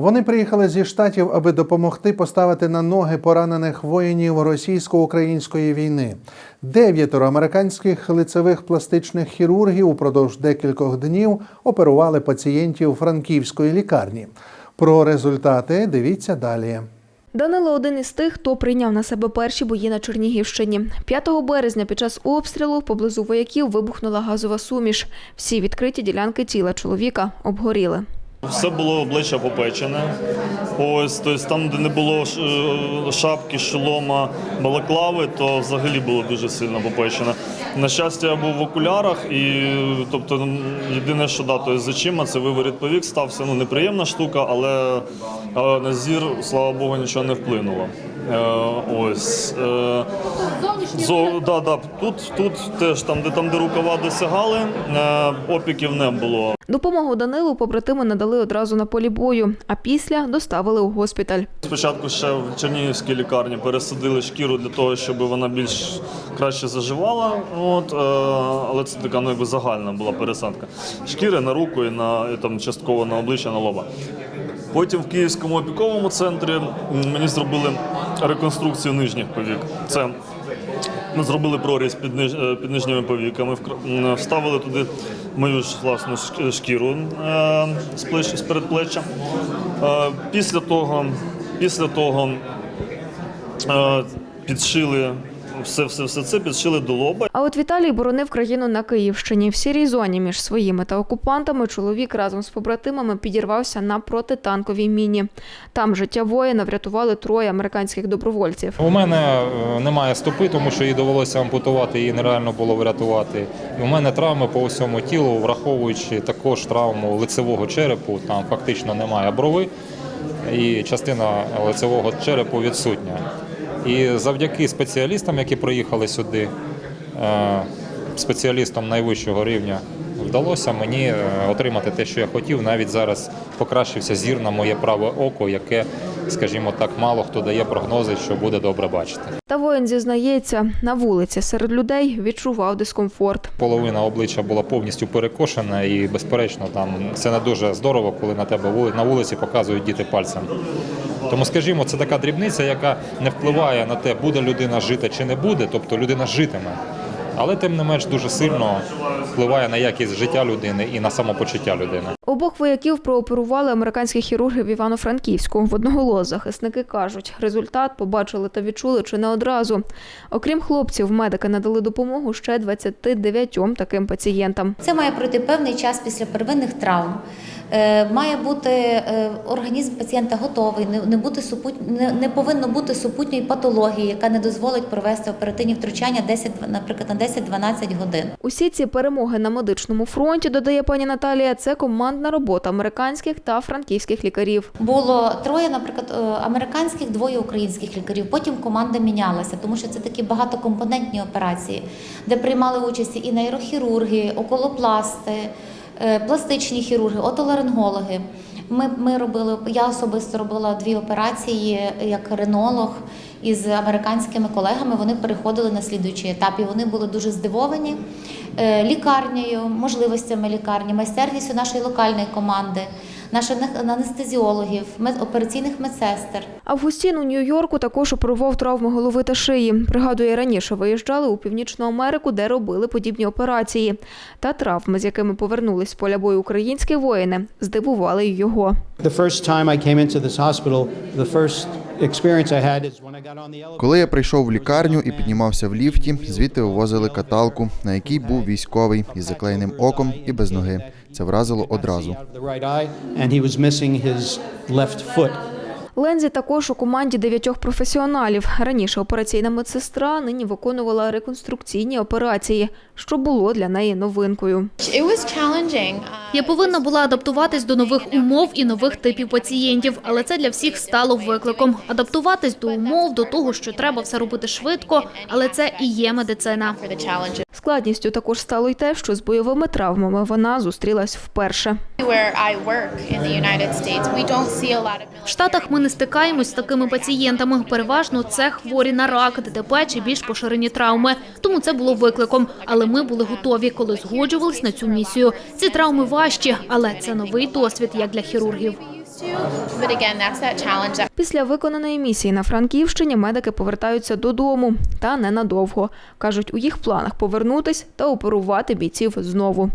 Вони приїхали зі штатів, аби допомогти поставити на ноги поранених воїнів російсько-української війни. Дев'ятеро американських лицевих пластичних хірургів упродовж декількох днів оперували пацієнтів франківської лікарні. Про результати дивіться далі. Данило один із тих, хто прийняв на себе перші бої на Чернігівщині. 5 березня під час обстрілу поблизу вояків вибухнула газова суміш. Всі відкриті ділянки тіла чоловіка обгоріли. Все було обличчя попечене. Ось, тобто там, де не було е, шапки, шолома, балаклави, то взагалі було дуже сильно попечене. На щастя, я був в окулярах, і тобто єдине, що да, то з очима, це виворіт повік стався. Ну, неприємна штука, але е, на зір, слава Богу, нічого не вплинуло. Е, ось. Е, Зо, да, да, тут, тут теж там, де там, де рукава досягали, е, опіків не було. Допомогу Данилу побратими надали одразу на полі бою, а після доставили у госпіталь. Спочатку ще в Чернігівській лікарні пересадили шкіру для того, щоб вона більш краще заживала. От, е, але це така ну, якби загальна була пересадка. Шкіри на руку і на і, там, частково на обличчя, на лоба. Потім в Київському опіковому центрі мені зробили реконструкцію нижніх повік. Це ми зробили проріз під, ниж, е, під нижніми повіками, вставили туди мою ж власну шк- шкіру е, з, плеч, з передплеччя. Е, після того, після того підшили все, все, все це підшили до лоба. А от Віталій боронив країну на Київщині. В сірій зоні між своїми та окупантами чоловік разом з побратимами підірвався на протитанковій міні. Там життя воїна врятували троє американських добровольців. У мене е, немає стопи, тому що її довелося ампутувати, її нереально було врятувати. І у мене травми по всьому тілу, враховуючи також травму лицевого черепу, там фактично немає брови, і частина лицевого черепу відсутня. І завдяки спеціалістам, які приїхали сюди, е, спеціалістам найвищого рівня, вдалося мені е, отримати те, що я хотів. Навіть зараз покращився зір на моє праве око, яке, скажімо так, мало хто дає прогнози, що буде добре бачити. Та воїн зізнається, на вулиці серед людей відчував дискомфорт. Половина обличчя була повністю перекошена, і безперечно, там це не дуже здорово, коли на тебе на вулиці показують діти пальцем. Тому, скажімо, це така дрібниця, яка не впливає на те, буде людина жити чи не буде, тобто людина житиме. Але тим не менш дуже сильно впливає на якість життя людини і на самопочуття людини. Обох вояків прооперували американські хірурги в Івано-Франківську. В одноголос захисники кажуть, результат побачили та відчули чи не одразу. Окрім хлопців, медики надали допомогу ще 29 таким пацієнтам. Це має пройти певний час після первинних травм. Е, Має бути е, організм пацієнта готовий, не, бути супут, не, повинно бути супутньої патології, яка не дозволить провести оперативні втручання 10, наприклад, на 10-12 годин. Усі ці перемоги на медичному фронті, додає пані Наталія, це командна робота американських та франківських лікарів. Було троє, наприклад, е, американських, двоє українських лікарів. Потім команда мінялася, тому що це такі багатокомпонентні операції, де приймали участь і нейрохірурги, околопласти, пластичні хірурги, отоларингологи. Ми, ми робили, я особисто робила дві операції як ренолог із американськими колегами. Вони переходили на слідуючий етап, і вони були дуже здивовані е, лікарнею, можливостями лікарні, майстерністю нашої локальної команди, наших анестезіологів, операційних медсестер. Августін у Нью-Йорку також оперував травми голови та шиї. Пригадує, раніше виїжджали у Північну Америку, де робили подібні операції. Та травми, з якими повернулись з поля бою українські воїни, здивували й його. Коли я прийшов в лікарню і піднімався в ліфті, звідти вивозили каталку, на якій був військовий із заклеєним оком і без ноги. Це вразило одразу. Лензі також у команді дев'ятьох професіоналів. Раніше операційна медсестра нині виконувала реконструкційні операції, що було для неї новинкою. Uh, Я повинна була адаптуватись до нових умов і нових типів пацієнтів, але це для всіх стало викликом. Адаптуватись до умов, до того, що треба все робити швидко, але це і є медицина. Складністю також стало й те, що з бойовими травмами вона зустрілась вперше. В Штатах ми не стикаємось з такими пацієнтами. Переважно це хворі на рак, ДТП чи більш поширені травми. Тому це було викликом. Але ми були готові, коли згоджувались на цю місію. Ці травми важчі, але це новий досвід як для хірургів. Після виконаної місії на Франківщині медики повертаються додому та ненадовго. кажуть, у їх планах повернутись та оперувати бійців знову.